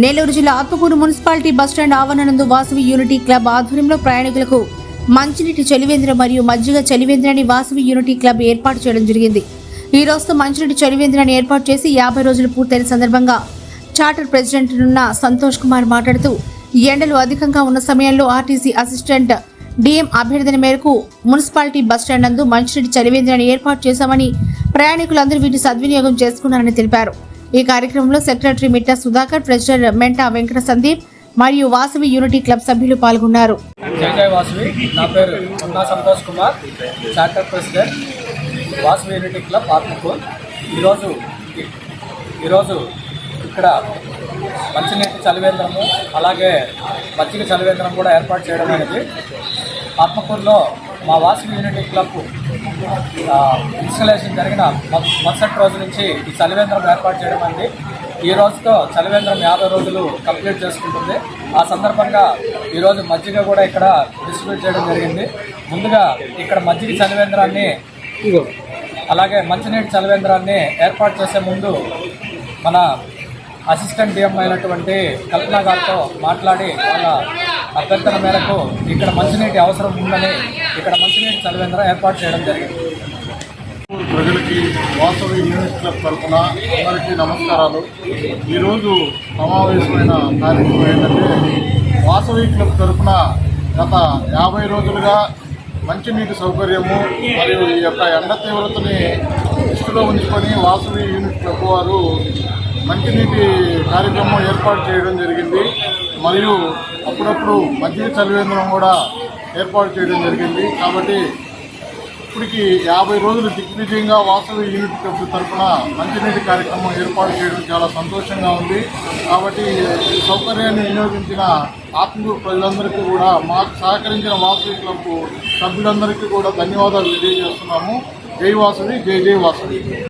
నెల్లూరు జిల్లా Atmakur municipality bus stand ఆవరణందు Vasavi unity club ఆధ్వర్యంలో ప్రయాణికులకు మంచినీటి చలివేంద్ర మరియు మజ్జిగ చలివేంద్రాన్ని వాసవి యూనిటీ క్లబ్ ఏర్పాటు చేయడం జరిగింది. ఈ రోజుతో మంచినీటి చలివేంద్రాన్ని ఏర్పాటు చేసి యాభై రోజులు పూర్తయిన సందర్భంగా చార్టర్ ప్రెసిడెంట్ నున్న సంతోష్ కుమార్ మాట్లాడుతూ ఎండలు అధికంగా ఉన్న సమయంలో ఆర్టీసీ అసిస్టెంట్ డిఎం అభ్యర్థన మేరకు మున్సిపాలిటీ బస్టాండ్ నందు మంచినీటి చలివేంద్రాన్ని ఏర్పాటు చేశామని ప్రయాణికులందరూ వీటి సద్వినియోగం చేసుకున్నారని తెలిపారు. ఈ కార్యక్రమంలో సెక్రటరీ మిట్టా సుధాకర్ ప్రెసిడెంట్ మెంటా వెంకట సందీప్ మరియు వాసవి యూనిటీ క్లబ్ సభ్యులు పాల్గొన్నారు. వాసవి నా పేరు Santosh Kumar charter president Vasavi unity club Atmakur. ఈరోజు ఈరోజు ఇక్కడ మంచినీటి చలివేంద్రము అలాగే మజ్జిగ చలివేంద్రం కూడా ఏర్పాటు చేయడం అనేది ఆత్మకూరులో మా వాసవి యూనిటీ క్లబ్ ఇన్స్టలేషన్ జరిగిన మరుసటి రోజు నుంచి ఈ చలివేంద్రం ఏర్పాటు చేయడం అనేది ఈ రోజుతో చలివేంద్రం యాభై రోజులు కంప్లీట్ చేసుకుంటుంది. ఆ సందర్భంగా ఈరోజు మజ్జిగ కూడా ఇక్కడ డిస్ట్రిబ్యూట్ చేయడం జరిగింది. ముందుగా ఇక్కడ మజ్జిగ చలివేంద్రాన్ని అలాగే మంచినీటి చలివేంద్రాన్ని ఏర్పాటు చేసే ముందు మన అసిస్టెంట్ డిఎం అయినటువంటి కల్పన గారితో మాట్లాడి వాళ్ళ అభ్యర్థన మేరకు ఇక్కడ మంచినీటి అవసరం ఉందని ఇక్కడ మంచినీటి చలివేంద్రం ఏర్పాటు చేయడం జరిగింది. ప్రజలకి వాసవి యూనిట్ క్లబ్ తరఫున అందరికీ నమస్కారాలు. ఈరోజు సమావేశమైన కార్యక్రమం ఏంటంటే వాసవి క్లబ్ తరఫున గత యాభై రోజులుగా మంచినీటి సౌకర్యము మరియు ఈ యొక్క ఎండ తీవ్రతని దృష్టిలో ఉంచుకొని వాసవి యూనిట్ క్లబ్ వారు మంచినీటి కార్యక్రమం ఏర్పాటు చేయడం జరిగింది. మరియు అప్పుడప్పుడు మంచినీటి చలివేంద్రం కూడా ఏర్పాటు చేయడం జరిగింది. కాబట్టి ఇప్పటికి యాభై రోజులు దిగ్విజయంగా వాసవి యూనిట్ క్లబ్ తరఫున మంచినీటి కార్యక్రమం ఏర్పాటు చేయడం చాలా సంతోషంగా ఉంది. కాబట్టి ఈ సౌకర్యాన్ని వినియోగించిన ఆత్మకూరు ప్రజలందరికీ కూడా మాకు సహకరించిన వాసవి క్లబ్ సభ్యులందరికీ కూడా ధన్యవాదాలు తెలియజేస్తున్నాము. జై వాసవి జై జై వాసవి.